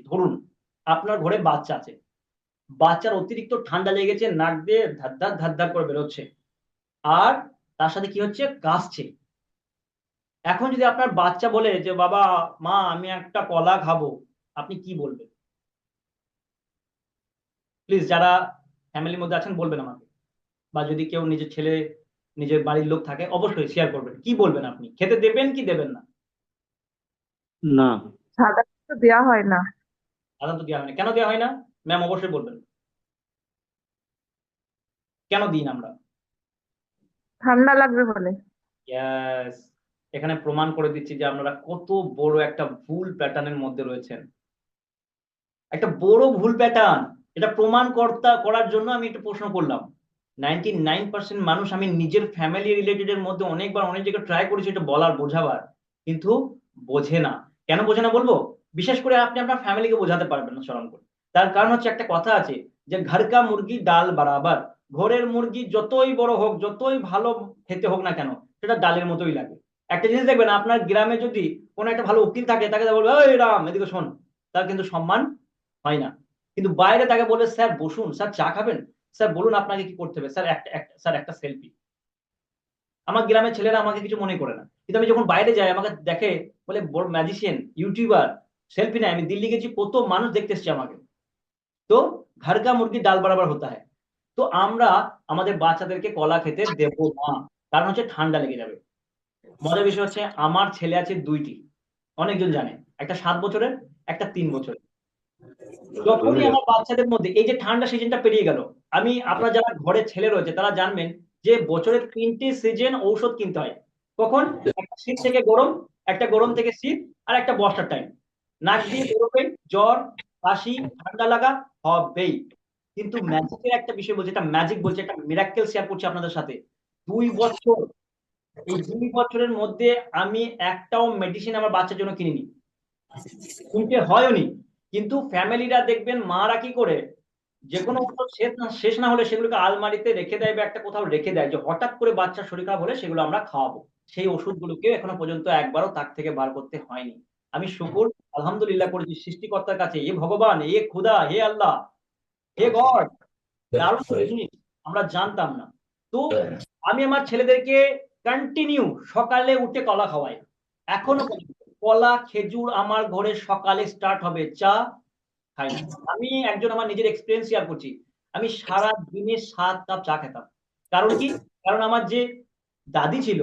ধরুন আপনার ঘরে বাচ্চা আছে। বাচ্চার অতিরিক্ত ঠান্ডা লেগেছে নাক দিয়ে ধার ধার ধার করে বেরোচ্ছে। আর তার সাথে কি হচ্ছে? কাশছে। এখন যদি আপনার বাচ্চা বলে যে বাবা মা আমি একটা কলা খাব আপনি কি বলবেন? প্লিজ যারা ফ্যামিলির মধ্যে আছেন বলবেন আমাকে। বা যদি কেউ নিজের ছেলে নিজের বাড়ির লোক থাকে অবশ্যই শেয়ার করবেন। কি বলবেন আপনি? খেতে দেবেন কি দেবেন না? না। সাধারণত তো দেওয়া হয় না। সাধারণত দেওয়া হয় না কেন দেওয়া হয় না? ম্যাম অবশ্যই বলবেন। কেন দিন আমরা? ঠান্ডা লাগবে বলে। ইয়াস এখানে প্রমাণ করে দিচ্ছি যে আপনারা কত বড় একটা ভুল প্যাটার্নের মধ্যে রয়েছেন। একটা বড় ভুল প্যাটার্ন এটা প্রমাণ কর্তা করার জন্য আমি একটা প্রশ্ন করলাম। নাইনটি নাইন পার্সেন্ট মানুষ আমি নিজের ফ্যামিলি রিলেটেড এর মধ্যে অনেকবার অনেক জায়গায় ট্রাই করেছি এটা বলার বোঝাবার। কিন্তু বোঝে না। কেন বোঝে না বলব? বিশেষ করে আপনি আপনার ফ্যামিলিকে বোঝাতে পারবেন না স্মরণ করে। তার কারণ হচ্ছে একটা কথা আছে যে ঘর কা মুরগি ডাল বরাবর। ঘরের মুরগি যতই বড় হোক, যতই ভালো খেতে হোক না কেন, সেটা ডালের মতোই লাগে। একটা জিনিস দেখবেন, আপনার গ্রামে যদি কোনো একটা ভালো উকিল থাকে, তাকে বলবে ওই রাম, এদিকে শোন। তার কিন্তু সম্মান হয় না। কিন্তু বাইরে তাকে বলে, স্যার, বসুন, স্যার, চা খাবেন? স্যার, বলুন, আপনাকে কি করতে হবে? স্যার, একটা, একটা- স্যার, একটা সেলফি আমার গ্রামের ছেলেরা আমাকে কিছু মনে করে না। কিন্তু আমি যখন বাইরে যাই, আমাকে দেখে বলে, বড় ম্যাজিশিয়ান ইউটিউবার সেলফি নেয় আমি দিল্লি গেছি কত মানুষ দেখতে এসছে আমাকে। তো ঘর কা মুরগি ডাল বরাবর হতা হয়। তো আমরা আমাদের বাচ্চাদেরকে কলা খেতে দেব না কারণ হচ্ছে ঠান্ডা লেগে যাবে। মজার বিষয় হচ্ছে আমার ছেলে আছে দুইটি অনেকজন জানে। একটা সাত বছরের একটা তিন বছরের। যখনই আমার বাচ্চাদের মধ্যে এই যে ঠান্ডা সিজনটা পেরিয়ে গেল আমি আপনার যারা ঘরে ছেলে রয়েছে তারা জানবেন যে বছরের তিনটি সিজন ঔষধ কিনতে হয়। কখন? একটা শীত থেকে গরম একটা গরম থেকে শীত আর একটা বর্ষার টাইম নাক দিয়ে বেরোবে জ্বর, কাশি, ঠান্ডা লাগা হবেই। কিন্তু ম্যাজিকের একটা বিষয় বলছে, এটা ম্যাজিক বলছে, একটা মিরাক্কেল শেয়ার করছি আপনাদের সাথে। দুই বছর, এই দুই বছরের মধ্যে আমি একটাও মেডিসিন আমার বাচ্চার জন্য কিনিনি। কিনতে হয়নি। কিন্তু ফ্যামিলিরা দেখবেন, মারা কি করে? যে কোনো শেষ না শেষ না হলে সেগুলোকে আলমারিতে রেখে দেয় বা একটা কোথাও রেখে দেয়। যে হঠাৎ করে বাচ্চার শরীর খারাপ হলে সেগুলো আমরা খাওয়াবো। সেই ওষুধগুলোকে এখনও পর্যন্ত একবারও তাক থেকে বার করতে হয়নি। আমি শুকুর আলহামদুলিল্লাহ করেছি সৃষ্টিকর্তার কাছে এ ভগবান এ খুদা হে আল্লাহ হে গড দারুণ জিনিস আমরা জানতাম না। তো আমি আমার ছেলেদেরকে কন্টিনিউ সকালে উঠে কলা খাওয়াই। এখনও কলা খেজুর আমার ঘরে সকালে স্টার্ট হবে চা খাই না। আমি একজন আমার নিজের এক্সপিরিয়েন্স শেয়ার করছি। আমি সারা দিনে সাত কাপ চা খেতাম। কারণ কি? কারণ আমার যে দাদি ছিল